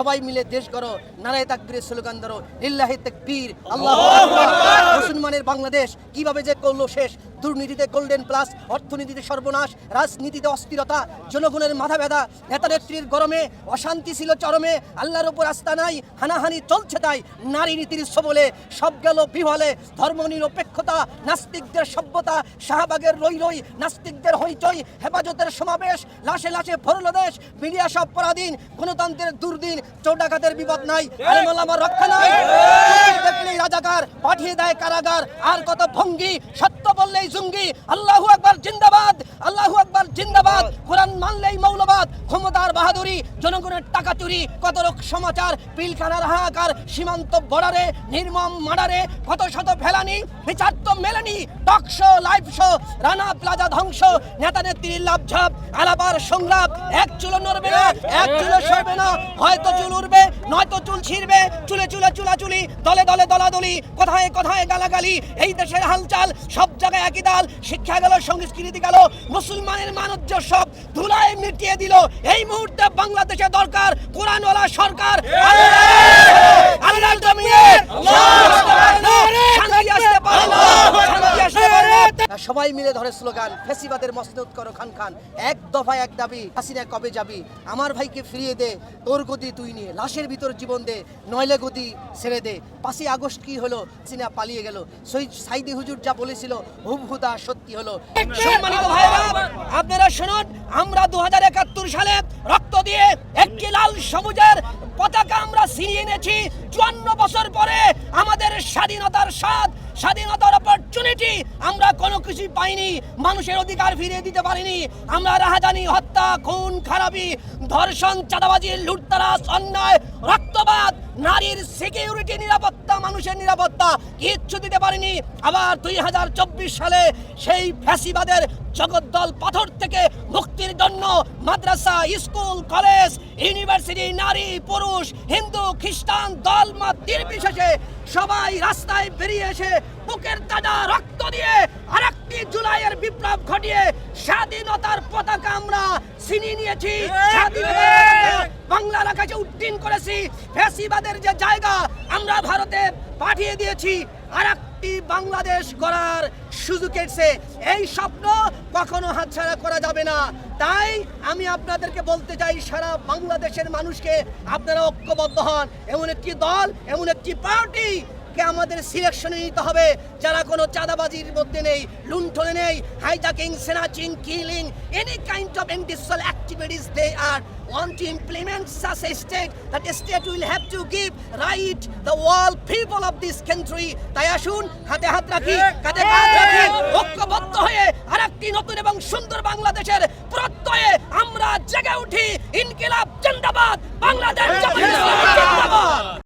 সবাই মিলে দেশ গড়ো নারায় তাকবীরের স্লোগান ধরো লিল্লাহি তাকবীর আল্লাহ মুসলমানের বাংলাদেশ কীভাবে যে করল শেষ দুর্নীতিতে গোল্ডেন প্লাস অর্থনীতিতে সর্বনাশ রাজনীতিতে অস্থিরতা জনগণের মাথা ব্যথা নেতা নেত্রীর গরমে অশান্তি ছিল চরমে আল্লাহর উপর আস্থা নাই হানাহানি চলছে তাই নারী নীতির সবলে সব গেল বিহলে ধর্মনিরপেক্ষতা নাস্তিকদের সভ্যতা শাহবাগের রই রই নাস্তিকদের হইচই হেফাজতের সমাবেশ লাশে লাশে ভরল দেশ মিডিয়া সব পরাধীন গণতন্ত্রের দুর্দিন চোর ডাকাতের বিপদ নাই আলেমালামার রক্ষা নাই। দেখলেই রাজাকার পাঠিয়ে দেয় কারাগার আর কত ভঙ্গি সত্য বললেই জঙ্গি আল্লাহু আকবার জিন্দাবাদ আল্লাহু আকবার জিন্দাবাদ। কোরআন মানলেই মৌলবাদ, ক্ষমতার বাহাদুরি, জনগণের টাকা চুরি কত রোগ সমাচার, পিলখানার হাহাকার, সীমান্ত বর্ডারে, নির্মম মার্ডারে কত শত ফেলানি, বিচার তো মেলেনি, talk show, live show, Rana plaza ধ্বংস, নেতা নেত্রীর লাভঝাপ আলাপার সংলাপ, এক চুলো নড়বে না, এক চুলো সরবে না, হয়তো চুল উঠবে নয়তো চুল ছিঁড়বে, চুলে চুলে চুলাচুলি, দলে দলে দলাদলি, কোথায় কোথায় গালাগালি, এই দেশের হালচাল, সব জায়গায় একই দাল, শিক্ষা গেল, সংস্কৃতি গেল, মুসলমানের মানজ্য সব ধুলায় মিটিয়ে দিল। এই মুহূর্তে বাংলাদেশে দরকার কোরআনওয়ালা সরকার। আল্লাহর জমিনে শান্তি আসতে পারে না, শান্তি আসতে পারে না। সবাই মিলে ধরে স্লোগান, ফেসিবাদের মসনদ করো খান খান। এক দফায় এক দাবি, হাসিনা কবে যাবি? আমার ভাইকে ফিরিয়ে দে, তোর গতি তুই নিয়ে লাশের ভিতর জীবন দে নয়লে গতি ছেড়ে দে। পাঁচই আগস্ট কি হলো? হাসিনা পালিয়ে গেল। শহীদ সাইদি হুজুর যা বলেছিল, হুবহুদা সত্যি হলো। সম্মানিত ভাইরা আপনারা শুনুন, আমরা দু হাজার একাত্তর সালে রক্ত দিয়ে একটি লাল সবুজের পতাকা আমরা ছিনিয়ে এনেছি। চুয়ান্ন বছর পরে আমাদের স্বাধীনতার স্বাদ স্বাধীনতার অপরচুনিটি আমরা কোনো কিছু পাইনি। মানুষের অধিকার ফিরিয়ে দিতে পারিনি। আমরা রাহাজানি, হত্যা, খুন, খারাপি, ধর্ষণ, চাঁদাবাজি লুটতারাস অন্যায়, রক্তপাত, নারীর সিকিউরিটি নিরাপত্তা, মানুষের নিরাপত্তা কিচ্ছু দিতে পারিনি। আবার দুই হাজার চব্বিশ সালে সেই ফ্যাসিবাদের জগদ্দল পাথর থেকে মুক্তির জন্য মাদ্রাসা, স্কুল, কলেজ, ইউনিভার্সিটি, নারী, পুরুষ, হিন্দু, খ্রিস্টান, দল, মত নির্বিশেষে সবাই রাস্তায় বেরিয়ে এসে বুকের তাজা রক্ত বিপ্লব ঘটিয়ে স্বাধীনতার পতাকা আমরা ছিনিয়ে নিয়েছি। বাংলার আকাশে উড্ডীন করেছি। ফ্যাসিবাদের যে জায়গা আমরা ভারতে পাঠিয়ে দিয়েছি আর একটি বাংলাদেশ গড়ার সুযোগ এসেছে। এই স্বপ্ন কখনো হাতছাড়া করা যাবে না। তাই আমি আপনাদেরকে বলতে চাই সারা বাংলাদেশের মানুষকে আপনারা ঐক্যবদ্ধ হন। এমন একটি দল এমন একটি পার্টি কে আমাদের সিলেকশনে নিতে হবে। যারা কোনো চাঁদাবাজির মধ্যে নেই লুণ্ঠনে নেই hijacking snatching killing any kind of indicial activities they are want to implement such a state that a state will have to give right the all people of this country তাই আসুন হাতে হাত রাখি কাঁধে কাঁধ রাখি ঐক্যবদ্ধ হয়ে আরেকটি নতুন এবং সুন্দর বাংলাদেশের প্রত্যয়ে আমরা জেগে উঠি ইনকিলাব জিন্দাবাদ বাংলাদেশ